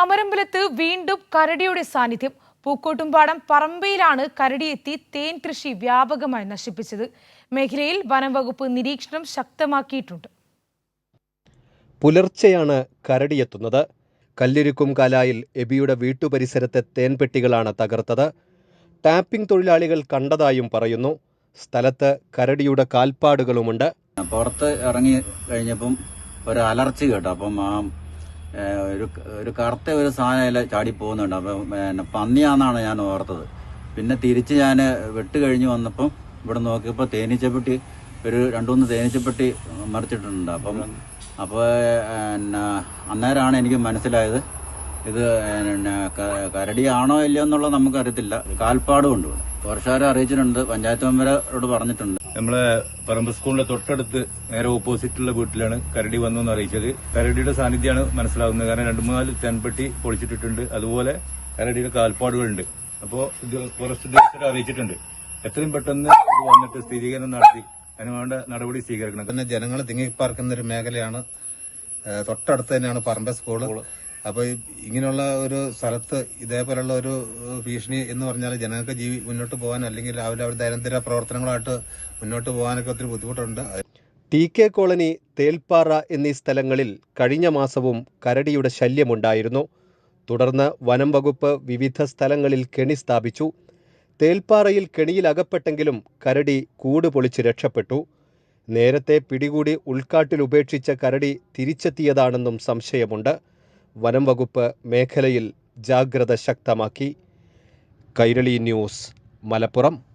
അമരമ്പലത്ത് വീണ്ടും കരടിയുടെ സാന്നിധ്യം. പൂക്കോട്ടുംപാടം പറമ്പയിലാണ് കരടിയെത്തി തേൻ കൃഷി വ്യാപകമായി നശിപ്പിച്ചത്. മേഖലയിൽ വനം വകുപ്പ് നിരീക്ഷണം ശക്തമാക്കിയിട്ടുണ്ട്. പുലർച്ചെയാണ് കരടിയെത്തുന്നത്. കല്ലിരുക്കും കാലായിൽ എബിയുടെ വീട്ടുപരിസരത്തെ തേൻപെട്ടികളാണ് തകർത്തത്. ടാപ്പിംഗ് തൊഴിലാളികൾ കണ്ടതായും പറയുന്നു. സ്ഥലത്ത് കരടിയുടെ കാൽപ്പാടുകളുമുണ്ട്. പുറത്ത് ഇറങ്ങി കഴിഞ്ഞപ്പം ഒരു അലർച്ച കേട്ടോ. അപ്പം ആ ഒരു ഒരു കറുത്ത ഒരു സാധനം അതിൽ ചാടി പോകുന്നുണ്ട്. അപ്പം പിന്നെ പന്നിയാന്നാണ് ഞാൻ ഓർത്തത്. പിന്നെ തിരിച്ച് ഞാൻ വെട്ട് കഴിഞ്ഞ് വന്നപ്പം ഇവിടെ നോക്കിയപ്പോൾ തേനീച്ചപ്പെട്ടി ഒരു രണ്ടുമൂന്ന് തേനീച്ചപ്പെട്ടി മറിച്ചിട്ടുണ്ട്. അപ്പം അപ്പോൾ പിന്നെ അന്നേരമാണ് എനിക്ക് മനസ്സിലായത് ഇത് പിന്നെ കരടിയാണോ ഇല്ലയോ എന്നുള്ളത് നമുക്കറിയത്തില്ല. കാൽപ്പാടും ഉണ്ട് വർഷാരെ അറിയിച്ചിട്ടുണ്ട്. പഞ്ചായത്ത് മെമ്പരോട് പറഞ്ഞിട്ടുണ്ട്. നമ്മളെ പറമ്പ് സ്കൂളിന്റെ തൊട്ടടുത്ത് നേരെ ഓപ്പോസിറ്റുള്ള വീട്ടിലാണ് കരടി വന്നു എന്ന് അറിയിച്ചത്. കരടിയുടെ സാന്നിധ്യമാണ് മനസ്സിലാവുന്നത്. കാരണം രണ്ടു മൂന്നാൽ തെൻപെട്ടി പൊളിച്ചിട്ടിട്ടുണ്ട്. അതുപോലെ കരടിയുടെ കാൽപ്പാടുകളുണ്ട്. അപ്പോൾ ഫോറസ്റ്റ് ഉദ്യോഗസ്ഥരെ അറിയിച്ചിട്ടുണ്ട്. എത്രയും പെട്ടെന്ന് ഇത് വന്നിട്ട് സ്ഥിരീകരണം നടത്തി. അതിനുവേണ്ട നടപടി സ്വീകരിക്കണം. പിന്നെ ജനങ്ങൾ തിങ്ങിപ്പാർക്കുന്ന ഒരു മേഖലയാണ്. തൊട്ടടുത്ത് തന്നെയാണ് പറമ്പ സ്കൂൾ. അപ്പൊ ഇങ്ങനെയുള്ള ഒരു സ്ഥലത്ത് ഇതേപോലുള്ള ഒരു ഭീഷണി എന്ന് പറഞ്ഞാൽ ജനങ്ങൾക്ക് ജീവി മുന്നോട്ട് പോകാൻ അല്ലെങ്കിൽ രാവിലെ അവർ ദൈനംദിന പ്രവർത്തനങ്ങളായിട്ട് മുന്നോട്ട് പോകാനൊക്കെ ഒത്തിരി ബുദ്ധിമുട്ടുണ്ട്. ടി കെ കോളനി തേൽപ്പാറ എന്നീ സ്ഥലങ്ങളിൽ കഴിഞ്ഞ മാസവും കരടിയുടെ ശല്യമുണ്ടായിരുന്നു. തുടർന്ന് വനം വകുപ്പ് വിവിധ സ്ഥലങ്ങളിൽ കെണി സ്ഥാപിച്ചു. തേൽപ്പാറയിൽ കെണിയിൽ അകപ്പെട്ടെങ്കിലും കരടി കൂട് പൊളിച്ച് രക്ഷപ്പെട്ടു. നേരത്തെ പിടികൂടി ഉൾക്കാട്ടിൽ ഉപേക്ഷിച്ച കരടി തിരിച്ചെത്തിയതാണെന്നും സംശയമുണ്ട്. വനം വകുപ്പ് മേഖലയിൽ ജാഗ്രത ശക്തമാക്കി. കൈരളി ന്യൂസ് മലപ്പുറം.